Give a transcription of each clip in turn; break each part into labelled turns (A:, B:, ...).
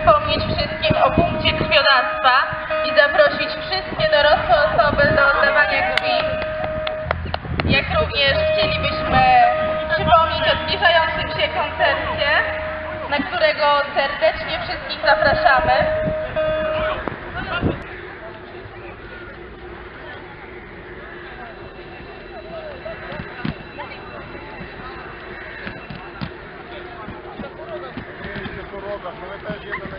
A: przypomnieć wszystkim o punkcie krwiodawstwa i zaprosić wszystkie dorosłe osoby do oddawania krwi. Jak również chcielibyśmy przypomnieć o zbliżającym się koncercie, na którego serdecznie wszystkich zapraszamy.
B: Mieliśmy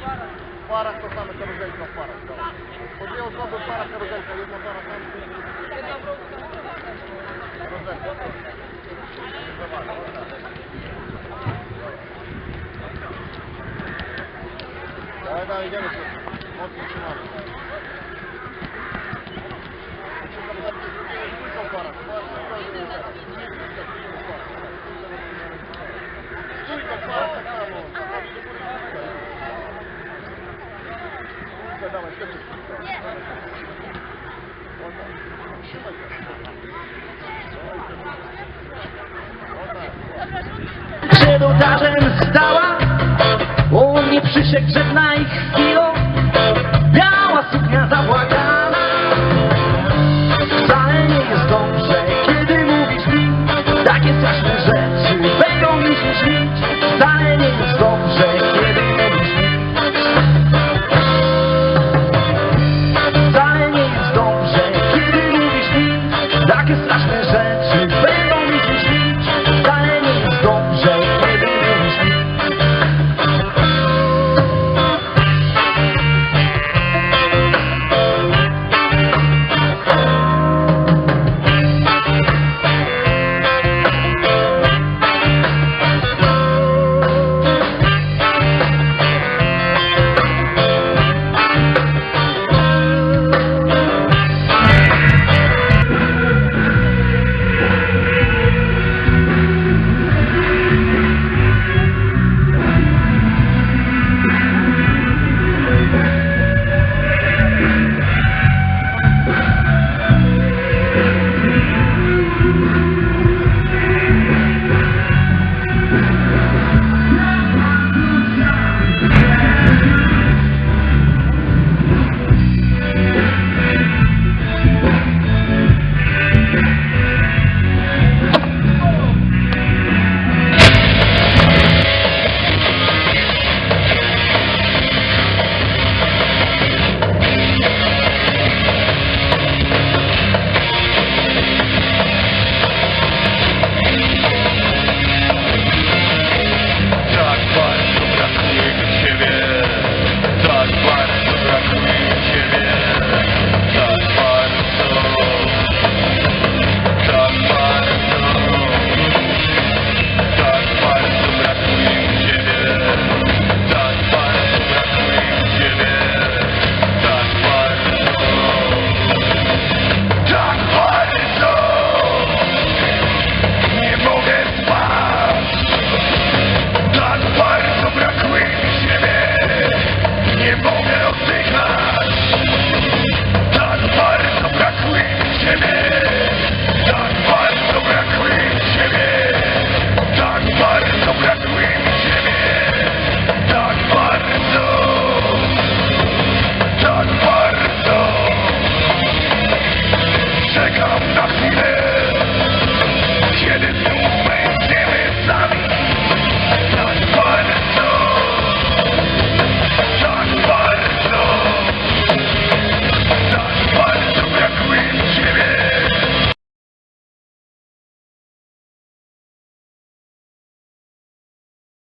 B: W parach to same karuzelka w parach. Po dwie osoby para karuzelka, jedna para tam. Karuzelka. Nie zawala, o tak. Dawaj, trzymamy.
C: przed ołtarzem stała On nie przyszedł chwilą